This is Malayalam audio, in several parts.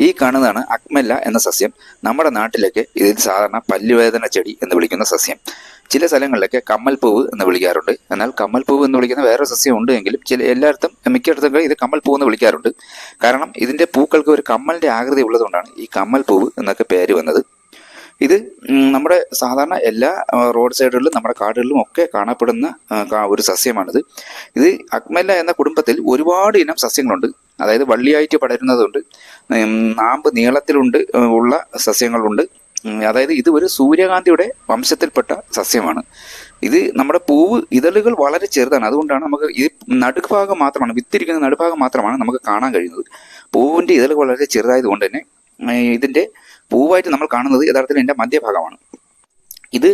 ഈ കാണുന്നതാണ് അക്മെല്ല എന്ന സസ്യം. നമ്മുടെ നാട്ടിലൊക്കെ ഇതിൽ സാധാരണ പല്ലുവേദന ചെടി എന്ന് വിളിക്കുന്ന സസ്യം. ചില സ്ഥലങ്ങളിലൊക്കെ കമ്മൽപ്പൂവ് എന്ന് വിളിക്കാറുണ്ട്. എന്നാൽ കമ്മൽപ്പൂവ് എന്ന് വിളിക്കുന്ന വേറെ സസ്യം ഉണ്ട് എങ്കിലും ചില എല്ലായിടത്തും മിക്കയിടത്തും ഇത് കമ്മൽപ്പൂവ് എന്ന് വിളിക്കാറുണ്ട്. കാരണം ഇതിന്റെ പൂക്കൾക്ക് ഒരു കമ്മലിന്റെ ആകൃതി ഉള്ളതുകൊണ്ടാണ് ഈ കമ്മൽപ്പൂവ് എന്നൊക്കെ പേര് വന്നത്. ഇത് നമ്മുടെ സാധാരണ എല്ലാ റോഡ് സൈഡുകളിലും നമ്മുടെ കാടുകളിലും ഒക്കെ കാണപ്പെടുന്ന ഒരു സസ്യമാണിത്. ഇത് അക്മല്ല എന്ന കുടുംബത്തിൽ ഒരുപാട് ഇനം സസ്യങ്ങളുണ്ട്. അതായത് വള്ളിയായിട്ട് പടരുന്നതുണ്ട്. നാമ്പ് നീളത്തിലുണ്ട് ഉള്ള സസ്യങ്ങളുണ്ട്. അതായത് ഇത് ഒരു സൂര്യകാന്തിയുടെ വംശത്തിൽപ്പെട്ട സസ്യമാണ്. ഇത് നമ്മുടെ പൂവ് ഇതളുകൾ വളരെ ചെറുതാണ്. അതുകൊണ്ടാണ് നമുക്ക് ഈ നടുഭാഗം മാത്രമാണ് വിത്തിരിക്കുന്ന നടുഭാഗം മാത്രമാണ് നമുക്ക് കാണാൻ കഴിയുന്നത്. പൂവിന്റെ ഇതളുകൾ വളരെ ചെറുതായതുകൊണ്ട് തന്നെ ഇതിന്റെ പൂവായിട്ട് നമ്മൾ കാണുന്നത് യഥാർത്ഥത്തിൽ ഇതിന്റെ മധ്യഭാഗമാണ്. ഇത്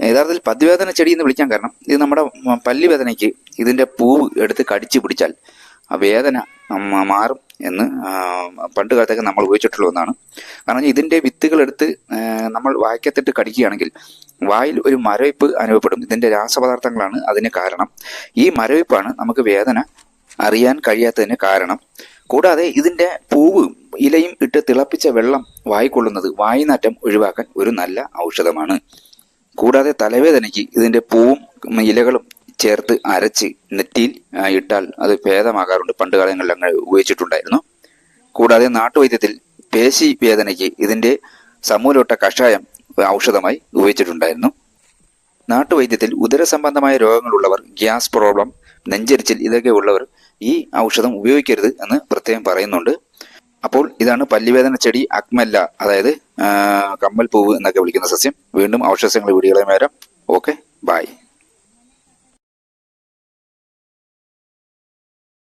യഥാർത്ഥത്തിൽ പദ്വേദന ചെടി എന്ന് വിളിക്കാൻ കാരണം ഇത് നമ്മുടെ പല്ലുവേദനയ്ക്ക് ഇതിന്റെ പൂവ് എടുത്ത് കടിച്ചു പിടിച്ചാൽ ആ വേദന മാറും എന്ന് പണ്ട് കാലത്തൊക്കെ നമ്മൾ ഉപയോഗിച്ചിട്ടുള്ള ഒന്നാണ്. കാരണം ഇതിന്റെ വിത്തുകൾ എടുത്ത് നമ്മൾ വായിക്കത്തിട്ട് കടിക്കുകയാണെങ്കിൽ വായിൽ ഒരു മരവിപ്പ് അനുഭവപ്പെടും. ഇതിന്റെ രാസപദാർത്ഥങ്ങളാണ് അതിന് കാരണം. ഈ മരവിപ്പാണ് നമുക്ക് വേദന അറിയാൻ കഴിയാത്തതിന് കാരണം. കൂടാതെ ഇതിന്റെ പൂവ് ഇലയും ഇട്ട് തിളപ്പിച്ച വെള്ളം വായിക്കൊള്ളുന്നത് വായുനാറ്റം ഒഴിവാക്കാൻ ഒരു നല്ല ഔഷധമാണ്. കൂടാതെ തലവേദനയ്ക്ക് ഇതിന്റെ പൂവും ഇലകളും ചേർത്ത് അരച്ച് നെറ്റിയിൽ ഇട്ടാൽ അത് ഭേദമാകാറുണ്ട്. പണ്ട് കാലങ്ങളിൽ അങ്ങനെ ഉപയോഗിച്ചിട്ടുണ്ടായിരുന്നു. കൂടാതെ നാട്ടുവൈദ്യത്തിൽ പേശി വേദനയ്ക്ക് ഇതിന്റെ സമൂലോട്ട കഷായം ഔഷധമായി ഉപയോഗിച്ചിട്ടുണ്ടായിരുന്നു. നാട്ടുവൈദ്യത്തിൽ ഉദരസംബന്ധമായ രോഗങ്ങളുള്ളവർ ഗ്യാസ് പ്രോബ്ലം നെഞ്ചരിച്ചിൽ ഇതൊക്കെ ഉള്ളവർ ഈ ഔഷധം ഉപയോഗിക്കരുത് എന്ന് പ്രത്യേകം പറയുന്നുണ്ട്. അപ്പോൾ ഇതാണ് പല്ലുവേദന ചെടി അക്മല്ല അതായത് കമ്മൽ പൂവ് എന്നൊക്കെ വിളിക്കുന്ന സസ്യം. വീണ്ടും ഔഷധങ്ങൾ വീടുകളെ വരാം. Okay bye